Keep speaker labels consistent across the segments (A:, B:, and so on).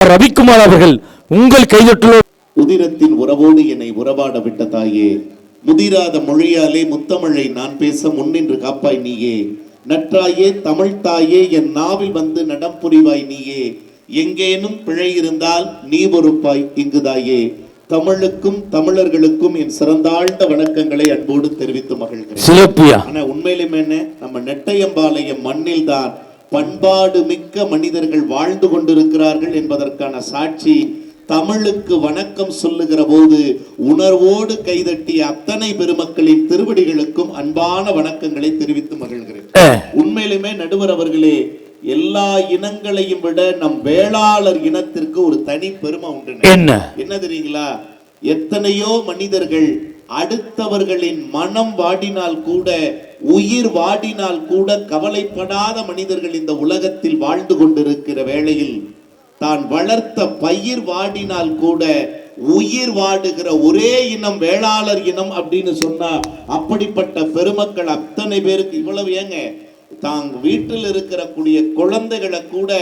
A: ரவிக்குமார் அவர்கள் உங்கள் கைதட்டுள்ள
B: உதிரத்தின் உறவோடு என்னை உறவாட விட்ட தாயே முதிராத மொழியாலே முத்தமிழை நான் பேச முன்னின்று காப்பாய் நீயே. நற்றாயே தமிழ் தாயே என் நாவில் வந்து நடம் புரிவாய் நீயே. எங்கேனும் பிழை இருந்தால் நீ பொறுப்பாய் இங்குதாயே தமிழுக்கும் தமிழர்களுக்கும் என் சிறந்தாழ்ந்த வணக்கங்களை அன்போடு தெரிவித்து மகிழ்கிறேன். ஆனா உண்மையிலுமே நம்ம நெட்டையம்பாளையம் மண்ணில் தான் பண்பாடு மிக்க மனிதர்கள் வாழ்ந்து கொண்டிருக்கிறார்கள் என்பதற்கான சாட்சி தமிழுக்கு வணக்கம் சொல்லுகிற போது உணர்வோடு கைதட்டிய அத்தனை பெருமக்களின் திருவடிகளுக்கும் அன்பான வணக்கங்களை தெரிவித்து மகிழ்கிறேன். உண்மையிலுமே நடுவர் அவர்களே எல்லா இனங்களையும் விட நம் வேளாளர் இனத்திற்கு ஒரு தனி பெருமை உண்டு.
A: என்ன?
B: என்ன தெரியுங்களா? எத்தனையோ மனிதர்கள் அடுத்தவர்களின் மனம் வாடினால் கூட உயிர் வாடினால் கூட கவலைப்படாத மனிதர்கள் இந்த உலகத்தில் வாழ்ந்து கொண்டிருக்கிற வேளையில் தான் வளர்த்த பயிர் வாடினால் கூட உயிர் வாடுகிற ஒரே இனம் வேளாளர் இனம் அப்படின்னு சொன்னா அப்படிப்பட்ட பெருமக்கள் அத்தனை பேருக்கு இவ்வளவு ஏங்க? தாங்க வீட்டில் இருக்கக்கூடிய குழந்தைகளை கூட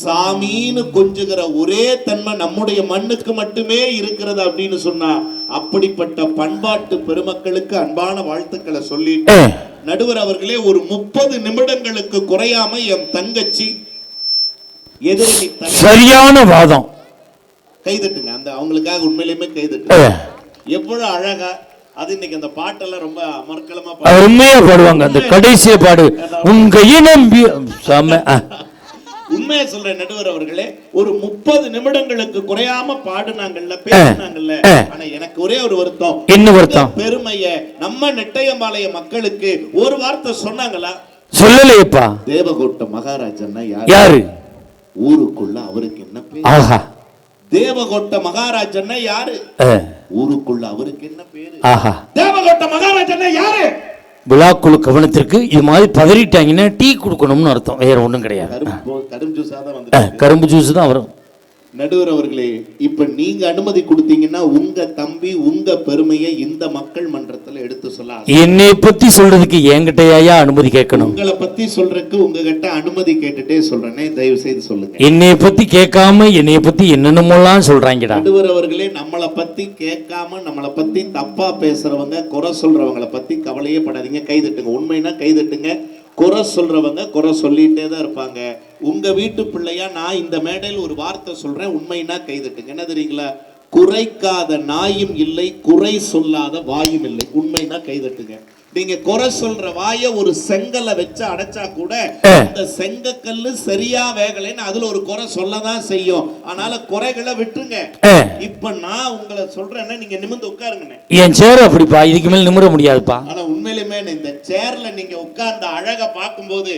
B: சாமின்னு கொஞ்சுகிற ஒரே தன்மை நம்முடைய மண்ணுக்கு மட்டுமே இருக்கிறது அப்படின்னு சொன்னா அப்படிப்பட்ட பண்பாட்டு பெருமக்களுக்கு அன்பான வாழ்த்துக்களை சொல்லி
A: ஏ,
B: நடுவர் அவர்களே ஒரு முப்பது நிமிடங்களுக்கு குறையாம என் தங்கச்சி எதிரணி
A: சரியான வாதம்.
B: கைதட்டுங்க. அந்த அவங்களுக்காக உண்மையிலுமே
A: ஏ,
B: கைதட்டுங்க எவ்வளவு அழகா அது இன்னைக்கு அந்த பாட்டெல்லாம் ரொம்ப அமர்க்கலமா
A: உண்மையா பாடுவாங்க. அந்த கடைசிய பாடு உங்க இனம்
B: உண்மையை சொல்றேன் நடுவர் அவர்களே. ஒரு முப்பது நிமிடங்களுக்கு குறையாம பாடுனாங்கல்ல பேசினாங்கல்ல. ஆனா எனக்கு ஒரே ஒரு வருத்தம்.
A: என்ன வருத்தம்?
B: பெருமைய நம்ம நெட்டையம்பாளைய மக்களுக்கு ஒரு வார்த்தை சொன்னாங்களா?
A: சொல்லலையேப்பா.
B: தேவகோட்ட மகாராஜன்னா யார்? ஊருக்குள்ள அவருக்கு என்ன பேர்?
A: ஆஹா.
B: தேவகோட்ட மகாராஜன்னா யாரு? ஊருக்குள்ள அவருக்கு என்ன பேரு?
A: ஆஹா.
B: தேவகோட்ட மகாராஜன்னா யாரு?
A: விழாக்குழு கவனத்திற்கு இது மாதிரி பதறிட்டாங்கன்னா டீ கொடுக்கணும்னு அர்த்தம். வேற ஒண்ணும் கிடையாது. கரும்பு ஜூஸ் தான் வரும்.
B: நடுவர் அவர்களே இப்ப நீங்க அனுமதி கொடுத்தீங்கன்னா உங்க தம்பி உங்க பெருமையை இந்த மக்கள் மன்றத்துல எடுத்து சொல்ல ஆசை.
A: என்னை பத்தி சொல்றதுக்கு என்கிட்டயா அனுமதி கேட்கணும்?
B: உங்களை பத்தி சொல்றதுக்கு உங்ககிட்ட அனுமதி கேட்டுட்டே சொல்றேனே தயவு செய்து சொல்லுங்க.
A: என்னைய பத்தி கேட்காம என்னைய பத்தி என்னென்னமோலாம் சொல்றாங்கடா.
B: நடுவர் அவர்களே நம்மளை பத்தி கேட்காம நம்மளை பத்தி தப்பா பேசுறவங்க குறை சொல்றவங்கள பத்தி கவலையே படாதீங்க. கைதட்டுங்க உண்மைனா கைதட்டுங்க குறை சொல்றவங்க குறை சொல்லிட்டே தான் இருப்பாங்க. உங்கள் வீட்டு பிள்ளையா நான் இந்த மேடையில் ஒரு வார்த்தை சொல்கிறேன் உண்மைனா கைதட்டுங்க. என்ன தெரியுங்களா? குறைக்காத நாயும் இல்லை குறை சொல்லாத வாயும் இல்லை. உண்மைனா கைதட்டுங்க. நீங்க குறை சொல்ற வாய ஒரு செங்கலை வச்சு அடைச்சா கூட அந்த செங்கக்கல்லு சரியா வேகலைன்னு அதுல ஒரு குறை சொல்லதான் செய்யும். அதனால குறைகளை விட்டுருங்க. இப்ப நான் உங்களை சொல்றேன்னா நீங்க நிமிர்ந்து உட்காருங்கண்ணே.
A: என் சேர் அப்படிப்பா இதுக்கு மேல நிமிர முடியாதுப்பா.
B: ஆனா உண்மையிலுமே இந்த சேர்ல நீங்க உட்கார்ந்த அழக பார்க்கும்போது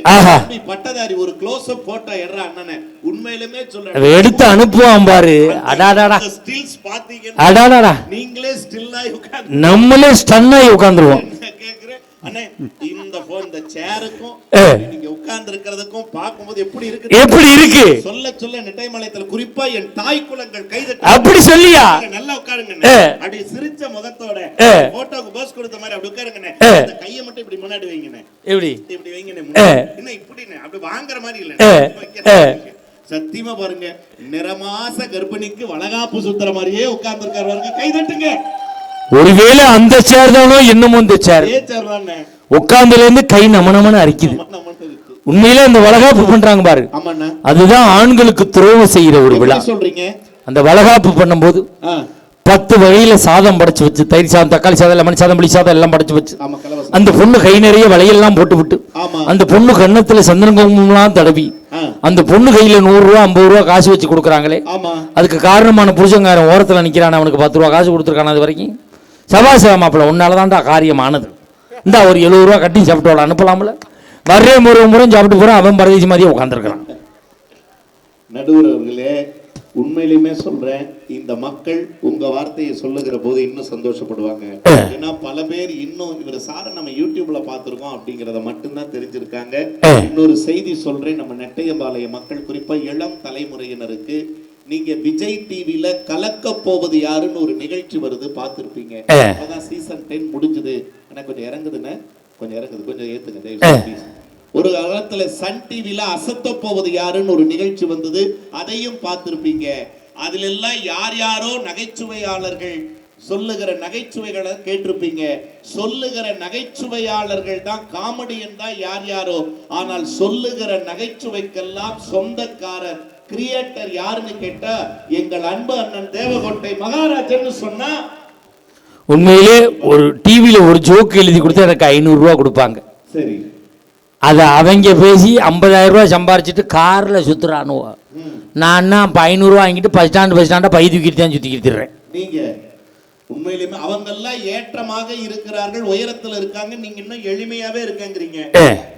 B: பட்டதாரி ஒரு க்ளோஸ் அப் போட்டோ எடுற அண்ணனே உண்மையிலுமே சொல்றேன்.
A: எடுத்து அனுப்புவான் பாரு. அடாடாடா.
B: ஸ்டில்ஸ் பாத்தீங்கன்னா
A: அடாடாடா.
B: நீங்களே ஸ்டில் ஆகி உட்கார்ந்து
A: நம்மளே ஸ்டன் ஆகி
B: அண்ணே இந்த இந்த சேருக்கும். நீங்க உட்கார்ந்து இருக்கிறதுக்கும் பார்க்கும்போது எப்படி இருக்கு
A: எப்படி இருக்கு?
B: சொல்ல சொல்ல நெட்டைமலையத்துல குறிப்பா என் தாய் குலங்கள் கைதட்டி
A: அப்படி சொல்லியா?
B: நல்லா உட்காருங்க. அப்படி சிரிச்ச முகத்தோட. போட்டோக்கு போஸ் கொடுத்த மாதிரி அப்படி உட்காருங்கண்ணே.
A: ஏ.
B: அந்த கையை மட்டும் இப்படி முன்னாடி வைங்கண்ணே.
A: எப்படி?
B: இப்படி வைங்கண்ணே. என்ன இப்படிண்ணே? அப்படி வாங்குற மாதிரி இல்ல. சத்தியமா பாருங்க நிறமாச கர்ப்பிணிக்கு வளகாப்பு சுத்துற மாதிரியே உட்கார்ந்து பாருங்க. கை தட்டுங்க.
A: ஒருவேளை அந்த சேர் தானோ இன்னமும் இந்த சேர் உட்கார்ந்துல இருந்து கை நம நமன்னு அரிக்குது. உண்மையிலே அந்த வளகாப்பு பண்றாங்க பாரு. அதுதான் ஆண்களுக்கு துரோகம் செய்யற ஒரு விழா. அந்த வளகாப்பு பண்ணும்போது பத்து வகையில சாதம் படைச்சு வச்சு தயிர் சாதம் தக்காளி சாதம் லெமன் சாதம் புளி சாதம் எல்லாம் படைச்சு வச்சு அந்த பொண்ணு கை நிறைய வளையெல்லாம் போட்டு விட்டு அந்த பொண்ணு கன்னத்துல சந்தன குங்குமம்லாம் தடவி அந்த பொண்ணு கையில நூறு ரூபா ஐம்பது ரூபா காசு வச்சு கொடுக்குறாங்களே அதுக்கு காரணமான புருஷங்காரன் ஓரத்துல நிக்கிறான் அவனுக்கு பத்து ரூபா காசு கொடுத்துருக்கான் அது வரைக்கும். சபாச மாப்பிள்ள உன்னாலதான்டா காரியமானது. இந்த ஒரு எழுபது ரூபா கட்டி சாப்பிட்டு அனுப்பலாம்ல? வர்றே முறை முறை சாப்பிட்டு போறான் அவன் பரதேசி மாதிரியே உட்காந்துருக்கான்
B: நடுவர் அவர்களே உண்மையிலுமே சொல்றேன் இந்த மக்கள் உங்க வார்த்தையை சொல்லுகிற போது இன்னும் சந்தோஷப்படுவாங்க. ஏன்னா பல பேர் இன்னும் இவர் சார நம்ம யூடியூப்ல பார்த்திருக்கோம் அப்படிங்கறத மட்டும்தான் தெரிஞ்சிருக்காங்க. இன்னொரு செய்தி சொல்றேன் நம்ம நெட்டையம்பாளைய மக்கள் குறிப்பா இளம் தலைமுறையினருக்கு நீங்க விஜய் டிவில கலக்க போவது யாருன்னு ஒரு நிகழ்ச்சி வருது பார்த்திருப்பீங்க. அதான் சீசன் டென் முடிஞ்சது. ஆனா கொஞ்சம் இறங்குதுண்ணே. கொஞ்சம் இறங்குது. கொஞ்சம் ஏத்துங்க. ஒரு காலத்துல சன் டிவில அசத்த போவது யாருன்னு ஒரு நிகழ்ச்சி வந்தது. அதையும் பார்த்திருப்பீங்க. அதுல எல்லாம் யார் யாரோ நகைச்சுவையாளர்கள் சொல்லுகிற நகைச்சுவைகளை கேட்டிருப்பீங்க. சொல்லுகிற நகைச்சுவையாளர்கள் தான் காமெடியன் தான் யார் யாரோ. ஆனால் சொல்லுகிற நகைச்சுவைக்கெல்லாம் சொந்தக்காரர் கிரியேட்டர் யாருன்னு கேட்டா எங்கள் அன்பு அண்ணன் தேவகோட்டை மகாராஜன்னு சொன்னா
A: உண்மையிலே ஒரு டிவியில ஒரு ஜோக் எழுதி கொடுத்தா எனக்கு ஐநூறுரூவா கொடுப்பாங்க.
B: சரி.
A: அதை அவங்க பேசி 50000 ரூபாய் சம்பாரிச்சிட்டு காரில் சுற்றுறானுவோ. நான் ஐநூறுரூவா வாங்கிட்டு பஸ் ஸ்டாண்டு பஸ் ஸ்டாண்டாக பை தூக்கிட்டு தான் சுற்றிக்கிட்டுறேன்
B: நீங்க உண்மையிலுமே அவங்கெல்லாம் ஏற்றமாக இருக்கிறார்கள் உயரத்துல இருக்காங்க நீங்க இன்னும் எளிமையாவே இருக்கங்கிறீங்க.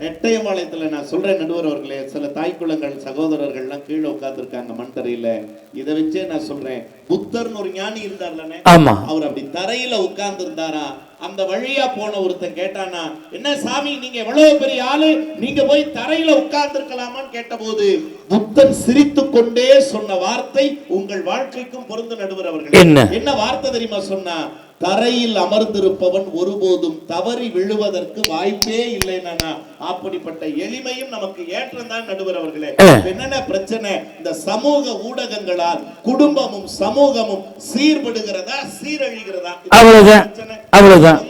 B: நெட்டையம்பாளையத்துல நான் சொல்றேன் நடுவர் அவர்களே சில தாய்க்குளங்கள் சகோதரர்கள்லாம் கீழே உட்கார்ந்துருக்காங்க மண் தரையில இதை வச்சே நான் சொல்றேன். புத்தர்னு ஒரு ஞானி இருந்தார்லனே
A: ஆமா.
B: அவர் அப்படி தரையில உட்கார்ந்து இருந்தாரா அந்த வழியா போன ஒருத்தன் கேட்டானா என்ன சாமி நீங்க எவ்வளவு பெரிய ஆளு நீங்க போய் தரையில உட்கார்ந்து இருக்கலாமான்னு கேட்டபோது புத்தன் சிரித்து கொண்டே சொன்ன வார்த்தை உங்கள் வாழ்க்கைக்கும் பொருந்து நடுவர் அவர்கள்
A: என்ன?
B: என்ன வார்த்தை தெரியுமா சொன்னா தரையில் அமர்ந்திருப்பவன் ஒருபோதும் தவறி விழுவதற்கு வாய்ப்பே இல்லைன்னா அப்படிப்பட்ட எளிமையும் நமக்கு ஏற்றம் தான் நடுவர் அவர்களே என்னென்ன பிரச்சனை? இந்த சமூக ஊடகங்களால் குடும்பமும் சமூகமும் சீர்படுகிறதா சீரழிகிறதா?
A: அவ்வளவுதான்.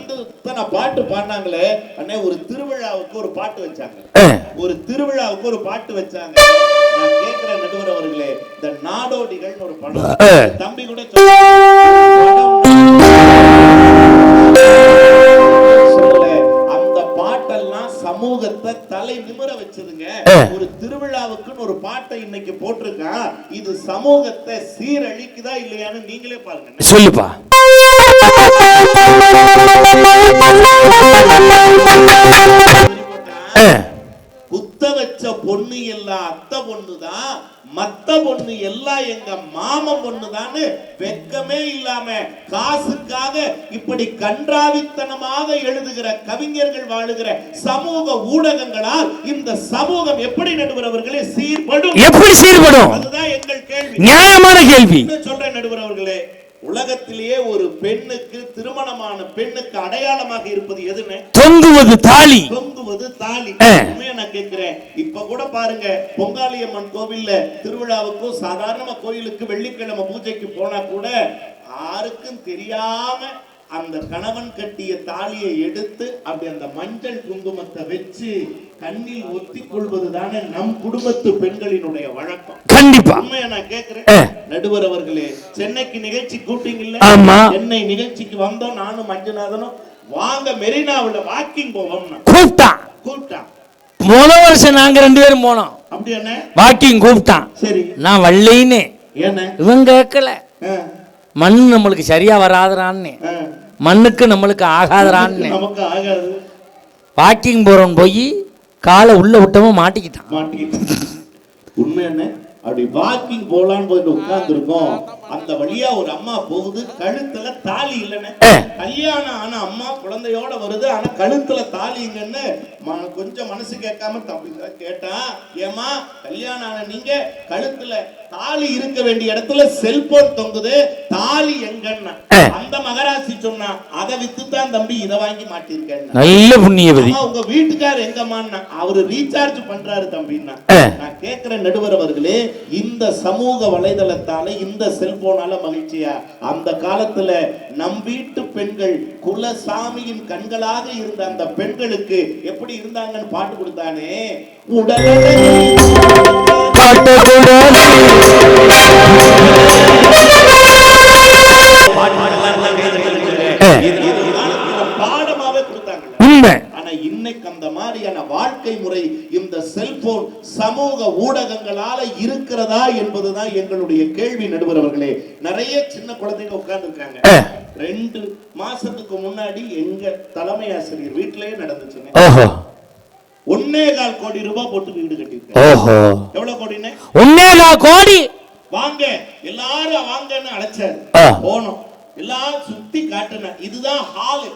B: பாட்டு பாடினாங்களே. அண்ணே ஒரு திருவிழாவுக்கு ஒரு பாட்டு வச்சாங்க. ஒரு திருவிழாவுக்கு ஒரு பாட்டு வச்சாங்க. நான் கேட்கிற நடுவர் அவர்களே இந்த நாடோடிகள்னு ஒரு படம். தம்பி கூட பாட்டை இன்னைக்கு போட்டிருக்கான் இது சமூகத்தை சீரழிக்குதா இல்லையான்னு நீங்களே பாருங்க.
A: சொல்லுப்பா. ஏ.
B: பொண்ணு எல்லாம் அத்தை பொண்ணுதான் மத்த பொண்ணு எல்லாம் எங்க மாமன் பொண்ணுதான்னு வெக்கமே இல்லாம காசுக்காக இப்படி கன்றாவித்தனமாக எழுதுகிற கவிஞர்கள் வாழுகிற சமூக ஊடகங்களால் இந்த சமூகம் எப்படி நடுவரவர்களே சீர்படும்?
A: எப்படி சீர்படும்?
B: அதுதான் எங்கள் கேள்வி.
A: நியாயமான கேள்வி.
B: அவர்களே உலகத்திலேயே ஒரு பெண்ணுக்கு திருமணமான பெண்ணுக்கு அடையாளமாக இருப்பது எதுன்னு?
A: தொங்குவது தாலி.
B: தொங்குவது தாலி. நான் கேட்கிறேன். இப்ப கூட பாருங்க பொங்காளியம்மன் கோவில்ல திருவிழாவுக்கும் சாதாரண கோயிலுக்கு வெள்ளிக்கிழமை பூஜைக்கு போனா கூட யாருக்கும் தெரியாம அந்த கணவன் கட்டிய தாலியை எடுத்து அப்படி அந்த மஞ்சள் குங்குமத்தை வச்சு கண்ணில் ஒத்திக் கொள்வது தானே நம் குடும்பத்து பெண்களினுடைய வழக்கம்.
A: கண்டிப்பா.
B: உண்மையா நான் கேட்கிறேன்
A: ஆ.
B: நடுவர் அவர்களே சென்னைக்கு நிகழ்ச்சி கூட்டிங்கல்ல
A: ஆமா.
B: சென்னை நிகழ்ச்சிக்கு வந்தோம் நானும் மஞ்சுநாதனும். வாங்க மெரினாவுல வாக்கிங் போவோம்னா.
A: கூப்பிட்டான்.
B: கூப்பிட்டான்.
A: முத வருஷம் நாங்க ரெண்டு பேரும் போனோம்.
B: அப்படி என்ன?
A: வாக்கிங் கூப்பிட்டான்.
B: சரி.
A: நான் வள்ளின்னு
B: என்ன?
A: இவன் கேட்கல. மண் நம்மளுக்கு சரியா வராதுறான்னு. மண்ணுக்கு நம்மளுக்கு ஆகாதுறான்னு வாக்கிங் போறோம் போய் காலை உள்ள விட்டவன் மாட்டிக்கிட்டான்.
B: மாட்டிக்கிட்டு உண்மை என்ன? அப்படி வாக்கிங் போலான்னு போயிட்டு உட்கார்ந்துருக்கோம். அந்த வழியா ஒரு அம்மா போகுது கழுத்துல தாலி இல்லைன்னு. கல்யாணம் ஆன அம்மா குழந்தையோட வருது ஆனா கழுத்துல தாலிங்கன்னு கொஞ்சம் மனசு கேட்காம தம்பி கேட்டா ஏமா கல்யாணம் ஆன நீங்க கழுத்துல தாலி இருக்க வேண்டிய இடத்துல செல்போன் தொங்குது தாலி எங்கன்னா. அந்த மகராசி சொன்னா அதை வித்துதான் தம்பி இதை வாங்கி மாட்டிருக்கேன்
A: நல்ல புண்ணியவதி
B: உங்க வீட்டுக்கார் எங்கம்மான்னா? அவரு ரீசார்ஜ் பண்றாரு தம்பின்னா. நான் கேட்கிற நடுவர் அவர்களே இந்த சமூக வலைதளத்தால இந்த போனாலும் மகிழ்ச்சியா? அந்த காலத்துல நம் வீட்டு பெண்கள் குலசாமியின் கண்களாக இருந்த அந்த பெண்களுக்கு எப்படி இருந்தாங்கன்னு பாட்டு கொடுத்தானே? உடலழகில் அந்த மாதிரியான வாழ்க்கை முறை இந்த செல்போன் சமூக ஊடகங்களால இருக்கிறதா என்பதுதான் எங்களுடைய கேள்வி நடுவர் அவர்களே. நிறைய சின்ன குழந்தைங்க உட்கார்ந்து இருக்காங்க
A: ஆ.
B: ரெண்டு மாசத்துக்கு முன்னாடி எங்க தலைமை ஆசிரியர் வீட்டிலேயே நடந்துச்சுங்க. ஒன்னே கால் கோடி ரூபாய் போட்டு வீடு கட்டியிருக்காங்க
A: ஓஹோ.
B: எவ்வளவு கோடின்னு?
A: ஒன்னேகா கோடி!
B: வாங்க. எல்லாரும் வாங்கன்னு அழைச்சாரு. போனோம். எல்லாரும் சுத்தி காட்டுன. இதுதான் ஹாலு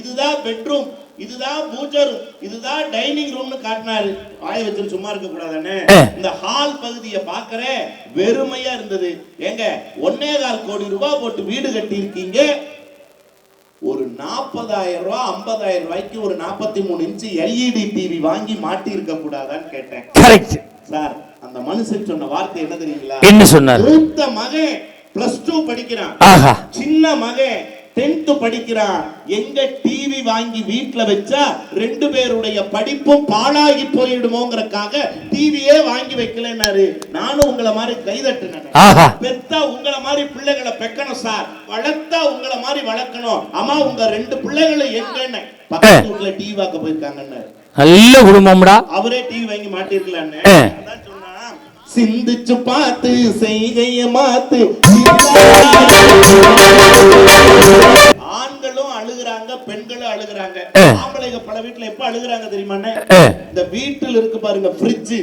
B: இதுதான் பெட்ரூம் இதுதான் பூஜை ரூம் இதுதான் டைனிங் ரூம்னு காட்டினாரு. வாய வச்சுட்டு சும்மா இருக்க கூடாதானே. இந்த ஹால் பகுதியை பார்க்கறேன் வெறுமையா இருந்தது. ஏங்க ஒன்னே கால் கோடி ரூபாய் போட்டு வீடு கட்டி இருக்கீங்க ஒரு நாற்பதாயிரம் ரூபாய் ஐம்பதாயிரம் ரூபாய்க்கு ஒரு நாற்பத்தி மூணு இன்ச்சு எல்இடி டிவி வாங்கி மாட்டி இருக்க கூடாதான்னு கேட்டேன். சார் அந்த மனுஷன் சொன்ன வார்த்தை என்ன தெரியுங்களா?
A: என்ன சொன்னார்?
B: மூத்த மகன் பிளஸ் டூ படிக்கிறான். சின்ன மகன். டென்த் படிக்கிறான் எங்க டிவி வாங்கி வீட்ல வச்சா ரெண்டு பேருடைய படிப்பும் பாழாகி போயிடுமோங்கறக்காக டிவியே வாங்கி வைக்கலன்னாரு. நானும் உங்களை மாதிரி கைதட்டுனேன் பெத்தா உங்களை மாதிரி பிள்ளைகளை பெக்கணும் சார். வளர்த்தா உங்களை மாதிரி வளர்க்கணும். அம்மா உங்க ரெண்டு பிள்ளைகளை எங்கன்னு பக்கத்து வீட்டுல டிவி பார்க்க போயிருக்காங்கன்னு
A: நல்ல குடும்பம்டா.
B: அவரே டிவி வாங்கி மாட்டிருக்கலான்னு. சிந்திச்சு பார்த்து செய்கைய மாத்து. அழுகுறாங்க பெண்களும் அழுகுறாங்க. ஆம்பளைங்க பல வீட்டுல எப்ப அழுகுறாங்க தெரியுமாண்ணே
A: ஆ.
B: இந்த வீட்டுல இருக்கு பாருங்க ஃப்ரிட்ஜ்.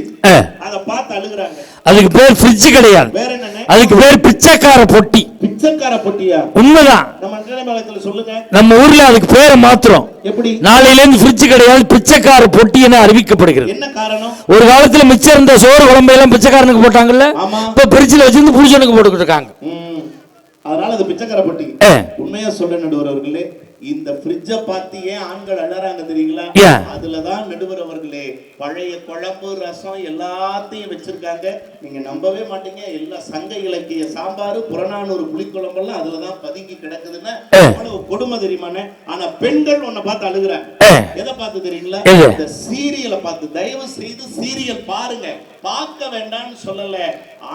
B: அத பார்த்து அழுகுறாங்க.
A: அதுக்கு பேர் ஃப்ரிட்ஜ் கிடையாது.
B: வேற என்னண்ணே?
A: அதுக்கு பேர் பிச்சைக்கார பொட்டி.
B: பிச்சைக்கார பொட்டியா?
A: உண்மைதான்.
B: நம்ம மேலத்துல சொல்லுங்க.
A: நம்ம ஊர்ல அதுக்கு பேரை மாத்திரம்
B: எப்படி?
A: நாளையில இருந்து ஃப்ரிட்ஜ் கிடையாது பிச்சைக்கார பொட்டி என அறிவிக்கப்படுகிறது.
B: என்ன காரணம்?
A: ஒரு காலத்துல மிச்சம் இருந்த சோறு குழம்பு எல்லாம் பிச்சைக்காரனுக்கு போட்டாங்கல்ல. இப்ப பிரிட்ஜில் வச்சிருந்து புருஷனுக்கு போட்டுக்கிட்டு இருக்காங்க.
B: அதனால அது பிச்சைக்கார பொட்டி. உண்மையா சொல்ல நடுவர் அவர்களே. இந்த ஃப்ரிட்ஜ பார்த்து ஏன் ஆண்கள் அழறாங்க தெரியுங்களா? அதுலதான் நடுவர் அவர்களே பழைய குழம்பு ரசம் எல்லாத்தையும் வச்சிருக்காங்க. நீங்க நம்பவே மாட்டீங்க. எல்லா சங்க இலக்கிய சாம்பார் புறநானூறு புளிக்குழம்பெல்லாம் அதுலதான் பதுங்கி கிடக்குதுன்னா
A: ஆ.
B: எவ்வளவு கொடுமை தெரியுமாண்ணே ஆனா பெண்கள் உன்னை பார்த்து அழுகுறாங்க.
A: ஆ.
B: எதை பார்த்து தெரியுங்களா? இந்த சீரியலை பார்த்து. தயவு செய்து சீரியல் பாருங்க. பார்க்க வேண்டாம்னு சொல்லல.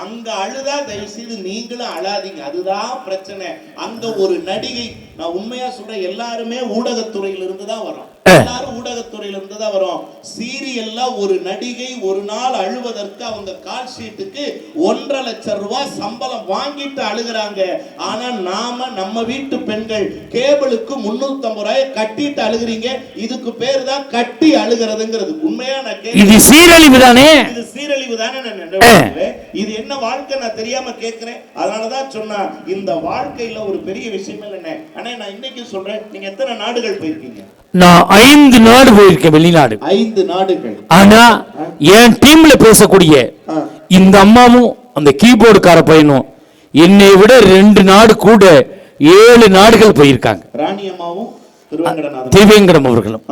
B: அங்க அழுதா தயவு செய்து நீங்களும் அழாதீங்க. அதுதான் பிரச்சனை. அங்க ஒரு நடிகை நான் உண்மையா சொல்றேன் எல்லாருமே ஊடகத்துறையில இருந்து தான் வரோம். எல்லாரும் ஊடகத்துறையில இருந்து தான் வரோம். சீரியல்ல ஒரு நடிகை ஒரு நாள் அழுவதற்கு அவங்க கால் ஷீட்டுக்கு ஒன்றரை லட்சம் ரூபாய் சம்பளம் வாங்கிட்டு அழுகுறாங்க. ஆனா நாம நம்ம வீட்டு பெண்கள் கேபிளுக்கு முன்னூத்தி ரூபாய் கட்டிட்டு அழுகுறீங்க. இதுக்கு பேர் தான் கட்டி அழுகிறதுங்கிறது. உண்மையா நான்
A: இது சீரழிவு தானே?
B: இது சீரழிவு தானே நான். இது என்ன வாழ்க்கை நான் தெரியாம கேட்கிறேன் அதனாலதான் சொன்னா இந்த வாழ்க்கையில ஒரு பெரிய விஷயம் இல்லைண்ணே. ஆனா நான் இன்னைக்கு சொல்றேன் நீங்க எத்தனை நாடுகள் போயிருக்கீங்க?
A: நான் ஐந்து நாடு போயிருக்கேன் வெளிநாடு.
B: ஐந்து நாடுகள்.
A: ஆனா என் டீம்ல பேசக்கூடிய. இந்த அம்மாவும் அந்த கீபோர்டுக்கார பையனும் என்னை விட ரெண்டு நாடு கூட ஏழு நாடுகள் போயிருக்காங்க.
B: ராணி அம்மாவும்
A: திவேங்கடம் அவர்களும்.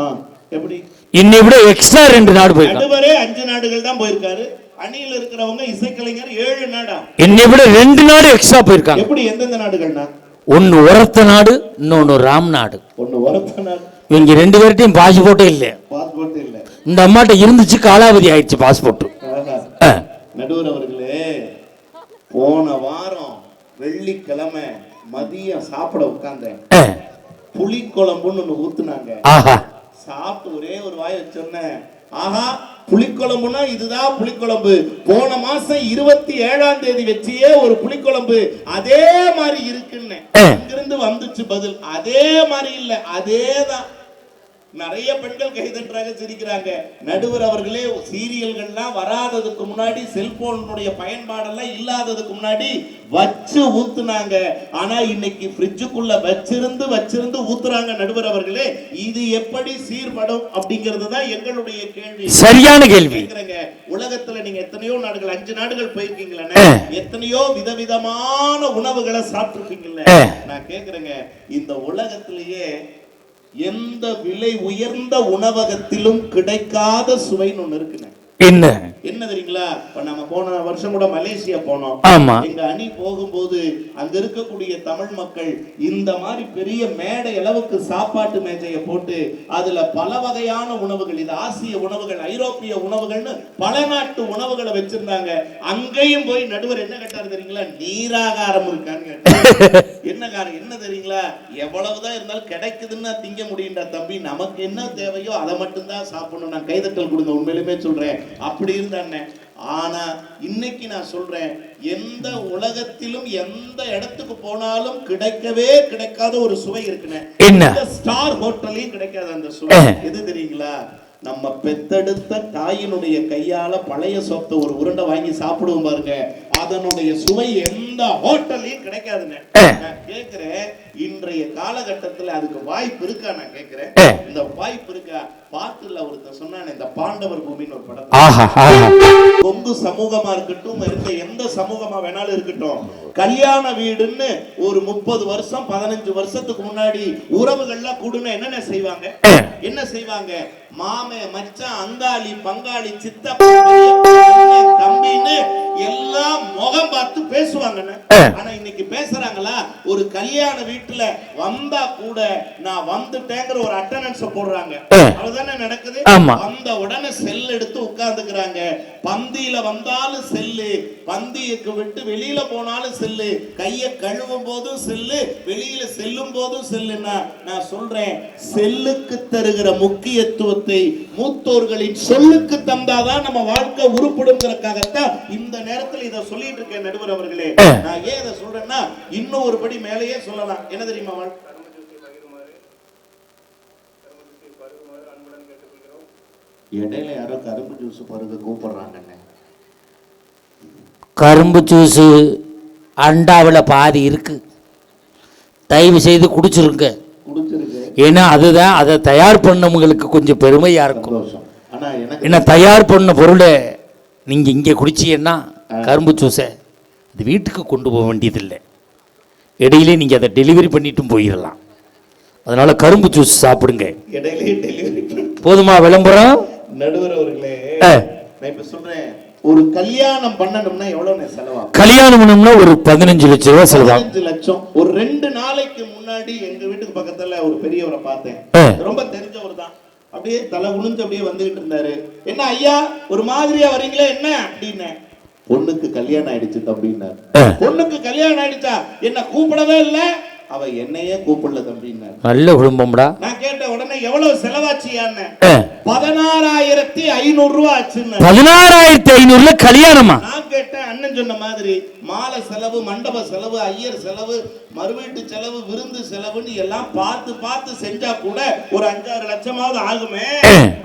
A: என்னை விட எக்ஸ்ட்ரா ரெண்டு நாடு போயிருக்காங்க.
B: அஞ்சு நாடுகள் தான் போயிருக்காரு. அணியில இருக்கிறவங்க இசைக்கலைஞர் ஏழு நாடா.
A: என்னை விட ரெண்டு நாடு எக்ஸ்ட்ரா போயிருக்காங்க.
B: எப்படி எந்தெந்த நாடுகள்னா?
A: ஒன்னு உரத்த நாடு இன்னொன்னு ராம் நாடு.
B: ஒண்ணு வரத்த நாடு.
A: இவங்க ரெண்டு பேர்ட்டையும் பாஸ்போர்ட்டே இல்லை.
B: பாஸ்போர்ட் இல்ல.
A: இந்த அம்மாட்ட இருந்துச்சு காலாவதி ஆயிடுச்சு பாஸ்போர்ட்.
B: நடுவர் அவர்களே போன வாரம் வெள்ளிக்கிழமை மதியம் சாப்பிட உட்கார்ந்தேன். புளிக்குழம்புன்னு ஒண்ணு ஊத்துனாங்க.
A: ஆஹா.
B: சாப்பிட்டு ஒரே ஒரு வாய் வச்சோன்னேன் ஆஹா புளிக்குழம்புனா இதுதான் புளிக்குழம்பு. போன மாசம் இருபத்தி ஏழாம் தேதி வச்சியே ஒரு புளிக்குழம்பு. அதே மாதிரி இருக்குன்னு.
A: ஆ.
B: இங்கிருந்து வந்துச்சு பதில். அதே மாதிரி இல்ல அதேதான். நிறைய பெண்கள் கைதட்டுறாங்க சிரிக்கிறாங்க. நடுவர் அவர்களே சீரியல்கள்லாம் வராததுக்கு முன்னாடி செல்போனுடைய பயன்பாடெல்லாம் இல்லாததுக்கு முன்னாடி வச்சு ஊத்துனாங்க. ஆனா இன்னைக்கு ஃப்ரிட்ஜுக்குள்ள வச்சிருந்து வச்சிருந்து ஊத்துறாங்க நடுவர் அவர்களே. இது எப்படி சீர்படும் அப்படிங்கிறது தான் எங்களுடைய கேள்வி.
A: சரியான கேள்வி.
B: உலகத்துல நீங்க எத்தனையோ நாடுகள் அஞ்சு நாடுகள் போயிருக்கீங்களே. எத்தனையோ விதவிதமான உணவுகளை சாப்பிட்டுருக்கீங்கல்ல. நான் கேக்குறேங்க இந்த உலகத்திலேயே எந்த விலை உயர்ந்த உணவகத்திலும் கிடைக்காத சுவைன்னு ஒன்று இருக்குங்க
A: என்ன?
B: என்ன தெரியுங்களா? இப்ப நம்ம போன வருஷம் கூட மலேசியா போனோம்.
A: ஆமா.
B: எங்க அணி போகும்போது அங்க இருக்கக்கூடிய தமிழ் மக்கள் இந்த மாதிரி பெரிய மேடை அளவுக்கு சாப்பாட்டு மேஜையை போட்டு அதுல பல வகையான உணவுகள் இது ஆசிய உணவுகள் ஐரோப்பிய உணவுகள்னு பல நாட்டு உணவுகளை வச்சிருந்தாங்க. அங்கேயும் போய் நடுவர் என்ன கேட்டாரு தெரியுங்களா? நீராகாரம் இருக்கான்னு கேட்டாரு. என்ன காரணம் என்ன தெரியுங்களா? எவ்வளவுதான் இருந்தாலும் கிடைக்குதுன்னு திங்க முடியும்டா தம்பி. நமக்கு என்ன தேவையோ அதை மட்டும்தான் சாப்பிடணும். நான் கைதட்டல் கொடுங்க உண்மையிலுமே சொல்றேன். அப்படி இருந்தானே ஆனா இன்னைக்கு நான் சொல்றேன் எந்த உலகத்திலும் எந்த இடத்துக்கு போனாலும் கிடைக்கவே கிடைக்காத ஒரு சுவை இருக்குண்ணே.
A: என்ன?
B: ஸ்டார் ஹோட்டலையும் கிடைக்காத அந்த சுவை. எது தெரியுங்களா? நம்ம பெத்தெடுத்த தாயினுடைய கையால பழைய சொத்தை ஒரு உருண்டை வாங்கி சாப்பிடுவோம் பாருங்க. அதனுடைய சுவை எந்த எந்த ஹோட்டல்லையும். நான் கேக்குறேன் இன்றைய காலகட்டத்துல அதுக்கு வாய்ப்பு இருக்கா? நான் கேக்குறேன். இந்த வாய்ப்பு இருக்கா? பாட்டுல ஒருத்தன் சொன்னானே இந்த பாண்டவர் பூமின்னு ஒரு படம் கொங்கு சமூகமா இருக்கட்டும் இருந்த எந்த சமூகமா வேணாலும் இருக்கட்டும். கல்யாண வீடுன்னு ஒரு முப்பது வருஷம் பதினஞ்சு வருஷத்துக்கு முன்னாடி உறவுகள்லாம் கூடுனா என்னென்ன செய்வாங்க? என்ன செய்வாங்க? மாமே மச்சான் அங்காளி பங்காளி சித்தப்பா தம்பின்னு எல்லாம் முகம் பார்த்து ஆனா இன்னைக்கு பேசுறாங்களா? ஒரு கல்யாண வீட்டுல வந்தா கூட நான் வந்துட்டேங்கிற ஒரு அட்டண்டன்ஸ் போடுறாங்க. அவ்வளவுதானே நடக்குது. வந்த உடனே செல் எடுத்து உட்கார்ந்துக்கிறாங்க. பந்தியில வந்தாலும் செல்லு பந்திக்கு விட்டு வெளியில போனாலும் செல்லு கைய கழுவும் போதும் செல்லு வெளியில செல்லும் போதும் செல்லுன்னா நான் சொல்றேன் செல்லுக்கு தருகிற முக்கியத்துவத்தை மூத்தோர்களின் சொல்லுக்கு தந்தாதான் நம்ம வாழ்க்கை உருப்படுங்கிறதுக்காகத்தான் இந்த நேரத்தில் இதை சொல்லிட்டு இருக்கேன் நடுவர் அவர்களே. நான் ஏன் இதை சொல்றேன்னா இன்னும் ஒரு படி மேலேயே சொல்லலாம். என்ன தெரியுமா வாழ் இடையில யாரோ கரும்பு ஜூஸ் பருக கூப்பிடுறாங்கண்ணே.
A: கரும்பு ஜூஸு அண்டாவில் பாதி இருக்கு. தயவு செய்து குடிச்சிருங்க. ஏன்னா அதுதான் அதை தயார் பண்ணவங்களுக்கு கொஞ்சம் பெருமையாக இருக்கும். என்ன தயார் பண்ண பொருளை நீங்கள் இங்கே குடிச்சீங்கன்னா கரும்பு ஜூஸை அது வீட்டுக்கு கொண்டு போக வேண்டியதில்லை. இடையிலே நீங்கள் அதை டெலிவரி பண்ணிட்டும் போயிடலாம். அதனால் கரும்பு ஜூஸ் சாப்பிடுங்க.
B: இடையிலேயே டெலிவரி
A: போதுமா விளம்பரம்?
B: நடுவர் அவர்களே. நான் இப்ப சொல்றேன் ஒரு கல்யாணம் பண்ணணும்னா எவ்வளவு செலவாகும்?
A: கல்யாணம் பண்ணோம்னா ஒரு பதினஞ்சு லட்ச ரூபா செலவாகும்.
B: பதினஞ்சு லட்சம். ஒரு ரெண்டு நாளைக்கு முன்னாடி எங்க வீட்டுக்கு பக்கத்துல ஒரு பெரியவரை பார்த்தேன். ரொம்ப தெரிஞ்சவர் தான். அப்படியே தலை குனிஞ்சு அப்படியே வந்துகிட்டு இருந்தாரு. என்ன ஐயா ஒரு மாதிரியா வரீங்களே? என்ன? அப்படின்னு பொண்ணுக்கு கல்யாணம் ஆயிடுச்சு தம்பின்னாரு. பொண்ணுக்கு கல்யாணம் ஆயிடுச்சா? என்ன கூப்பிடவே இல்ல? அவ என்னையே கூப்பிடல தம்பின்னாரு.
A: நல்ல குடும்பம்டா.
B: நான் கேட்ட உடனே எவ்வளவு செலவாச்சியான்னு. பதினாறாயிரத்தி ஐநூறு ரூபா ஆச்சுன்னு.
A: பதினாறாயிரத்தி ஐநூறுல கல்யாணமா?
B: நான் கேட்டேன் அண்ணன் சொன்ன மாதிரி மாலை செலவு மண்டப செலவு ஐயர் செலவு மறுவீட்டு செலவு விருந்து செலவுன்னு எல்லாம் பார்த்து பார்த்து செஞ்சா கூட ஒரு அஞ்சாறு லட்சமாவது ஆகுமே.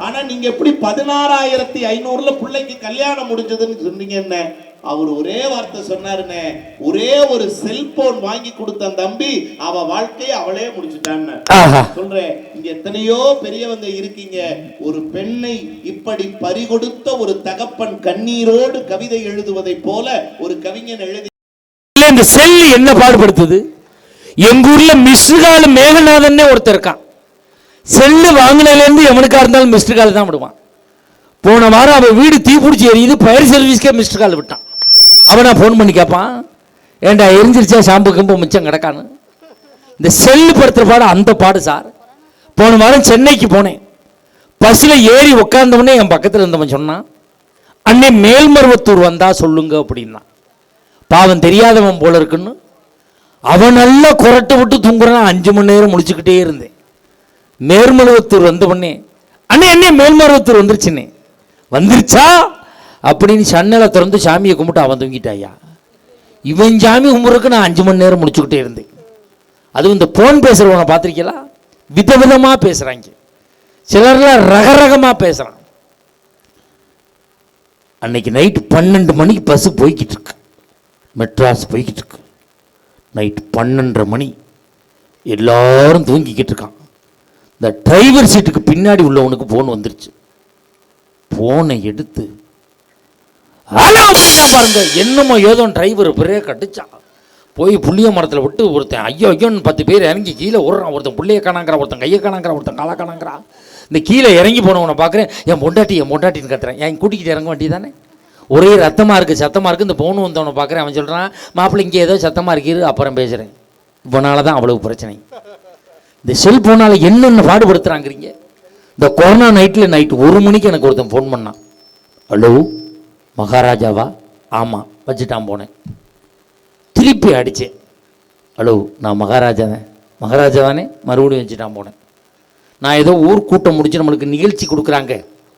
B: ஆனா நீங்க எப்படி பதினாறாயிரத்தி ஐநூறுல பிள்ளைக்கு கல்யாணம் முடிஞ்சதுன்னு சொன்னீங்க என்ன? அவர் ஒரே வார்த்தை சொன்னாருன்னு ஒரே ஒரு செல்போன் வாங்கி கொடுத்த தம்பி அவ வாழ்க்கையை அவளே முடிச்சுட்டான்னு. சொல்றேன் இங்க எத்தனையோ பெரியவங்க இருக்கீங்க. ஒரு பெண்ணை இப்படி பறிகொடுத்த ஒரு தகப்பன் கண்ணீரோடு கவிதை எழுதுவதை போல ஒரு கவிஞன் எழுதி
A: இந்த செல்லு என்ன பாடுபடுத்துது? எங்க ஊர்ல மிஸ்டு மேகநாதன்னே ஒருத்தர் இருக்கான். செல்லு வாங்கினதுல இருந்து எவனுக்கா இருந்தாலும் மிஸ்டு கால் தான் விடுவான். போன வாரம் அவன் வீடு தீ பிடிச்சி எரியுது ஃபயர் சர்வீஸ்க்கே மிஸ்டு கால் விட்டான். அவனா ஃபோன் பண்ணி கேட்பான் ஏன்டா எரிஞ்சிருச்சா ஷாம்பு கம்பு மிச்சம் கிடக்கான்னு. இந்த செல்லு படுத்துகிற பாடு அந்த பாடு சார். போன வாரம் சென்னைக்கு போனேன். பஸ்ஸில் ஏறி உட்கார்ந்தவொடனே என் பக்கத்தில் இருந்தவன் சொன்னான் அண்ணே மேல்மருவத்தூர் வந்தால் சொல்லுங்க அப்படின்னா. பாவம் தெரியாதவன் போல இருக்குன்னு. அவன் நல்லா குரட்டை விட்டு தூங்குறான். அஞ்சு மணி நேரம் முடிச்சுக்கிட்டே இருந்தேன். மேல்மருவத்தூர் வந்த உடனே அண்ணே அண்ணே மேல்மருவத்தூர் வந்துருச்சுன்னே. வந்துருச்சா? அப்படின்னு சன்னலை திறந்து சாமியை கும்பிட்டு அவன் தூங்கிட்டாயா? இவன் சாமி கும்பிட்றதுக்கு நான் அஞ்சு மணி நேரம் முடிச்சுக்கிட்டே இருந்தேன். அதுவும் இந்த ஃபோன் பேசுகிறவனை பார்த்துருக்கீங்களா? விதவிதமாக பேசுகிறாங்க சிலர்லாம் ரகரகமாக பேசுகிறான் அன்னைக்கு நைட்டு பன்னெண்டு மணிக்கு பஸ்ஸு போய்கிட்டு இருக்கு. மெட்ராஸ் போய்கிட்டு இருக்கு. நைட்டு பன்னெண்டரை மணி. எல்லாரும் தூங்கிக்கிட்டு இருக்கான். இந்த டிரைவர் சீட்டுக்கு பின்னாடி உள்ளவனுக்கு ஃபோன் வந்துருச்சு. ஃபோனை எடுத்து ஹலோ பாருங்க. என்னமோ ஏதோ டிரைவர் பிரேக் அடிச்சான் போய் புளிய மரத்தில் விட்டு ஒருத்தன் ஐயோ ஐயோன்னு பத்து பேர் இறங்கி கீழே விடுறான் ஒருத்தன் புள்ளைய காணாங்கிறான் ஒருத்தன் கையை காணாங்கிறான் ஒருத்தன் காலை காணாங்கிறான் இந்த கீழே இறங்கி போனவனை பார்க்குறேன் என் பொண்டாட்டி என் பொண்டாட்டின்னு கத்துறேன். என் கூட்டிக்கிட்டு இறங்க வேண்டியதானே ஒரே ரத்தமாக இருக்குது சத்தமாக இருக்குது இந்த போன் வந்தவனை பார்க்குறேன் அவன் சொல்கிறான் மாப்பிள்ளை இங்கே ஏதோ சத்தமாக இருக்கிறது அப்புறம் பேசுகிறேன் இவனால தான் அவ்வளவு பிரச்சனை. இந்த செல்ஃபோனால் என்னென்ன பாடுபடுத்துகிறாங்கிறீங்க இந்த கொரோனா நைட்டில் நைட்டு ஒரு மணிக்கு எனக்கு ஒருத்தன் ஃபோன் பண்ணான். ஹலோ மகாராஜாவா? ஆமாம் வச்சுட்டான் போனேன். திருப்பி அடித்தேன் ஹலோ நான் மகாராஜா தான் மகாராஜா தானே மறுபடியும் வச்சுட்டான் போனேன். நான் ஏதோ ஊர் கூட்டம் முடிச்சு நம்மளுக்கு நிகழ்ச்சி கொடுக்குறாங்க.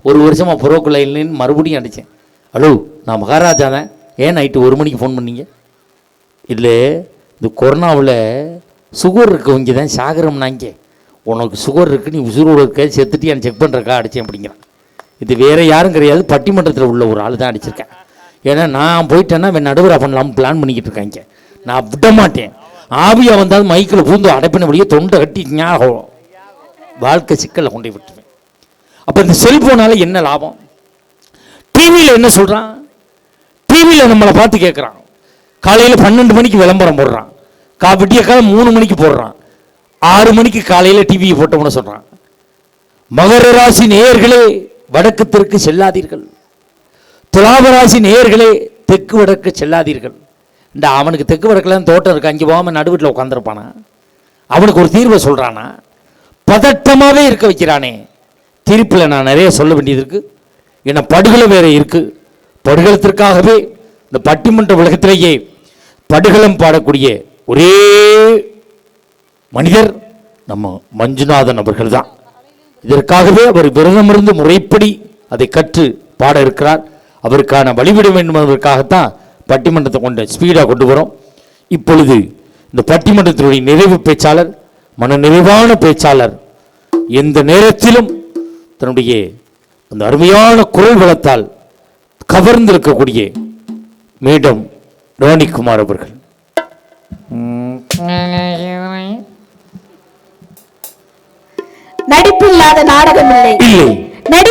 A: ஒரு வருஷமாக புரோக்கு லைன்லேன்னு மறுபடியும் அடித்தேன் ஹலோ நான் மகாராஜா தான் ஏன் நைட்டு ஒரு மணிக்கு ஃபோன் பண்ணீங்க? இல்லை இந்த கொரோனாவில் சுகர் இருக்கவங்க தான் சாகரம்னாங்க உனக்கு சுகர் இருக்கு நீ உசுரோடு இருக்க செத்துட்டியான்னு செக் பண்ணுறக்கா அடித்தேன் அப்படிங்கிறான். இது வேற யாரும் கிடையாது பட்டிமன்றத்தில் உள்ள ஒரு ஆள் தான் அடிச்சிருக்கேன். ஏன்னா நான் போயிட்டேன்னா அவன் நடுவராக பண்ணலாம்னு பிளான் பண்ணிக்கிட்டு இருக்காங்க நான் விட மாட்டேன். ஆவியா வந்தாலும் மைக்கில் பூந்து அடைப்பினபடியே தொண்டை கட்டி ஞாபகம் வாழ்க்கை சிக்கலில் கொண்டு விட்டுருவேன். அப்போ இந்த செல்ஃபோனால் என்ன லாபம்? டிவியில் என்ன சொல்கிறான் டிவியில் நம்மளை பார்த்து கேட்குறான் காலையில் பன்னெண்டு மணிக்கு விளம்பரம் போடுறான். கா விடிய காலம் மூணு மணிக்கு போடுறான். ஆறு மணிக்கு காலையில் டிவியை போட்டோம்னு சொல்கிறான் மகர ராசி நேயர்களே வடக்கு தெற்கு செல்லாதீர்கள். துலாபராசி நேர்களே நேயர்களே தெற்கு வடக்கு செல்லாதீர்கள். இந்த அவனுக்கு தெற்கு வடக்கில் தோட்டம் இருக்கு அங்கே போகாமல் நடுவீட்டில் உட்காந்துருப்பானா அவனுக்கு ஒரு தீர்வை சொல்கிறானா பதட்டமாகவே இருக்க வைக்கிறானே. தீர்ப்பில் நான் நிறைய சொல்ல வேண்டியது இருக்குது ஏன்னா படுகொலை வேறு இருக்குது படுகளத்திற்காகவே இந்த பட்டிமன்ற உலகத்திலேயே படுகளம் பாடக்கூடிய ஒரே மனிதர் நம்ம மஞ்சுநாதன் அவர்கள் தான் இதற்காகவே அவர் விரதமிருந்து முறைப்படி அதை கற்று பாட இருக்கிறார். அவருக்கான வழிவிட வேண்டும் என்பதற்காகத்தான் பட்டிமன்றத்தை கொண்ட ஸ்பீடாக கொண்டு வரோம். இப்பொழுது இந்த பட்டிமன்றத்தினுடைய நிறைவு பேச்சாளர் மன நிறைவான பேச்சாளர் எந்த நேரத்திலும் தன்னுடைய அந்த அருமையான குரல் வளத்தால் கவர்ந்திருக்கக்கூடிய மேடம் ரோனிகுமார் அவர்கள்.
C: நடிப்பில்லாத நாடகம் இல்லை
A: இல்லை.
C: நடிப்பு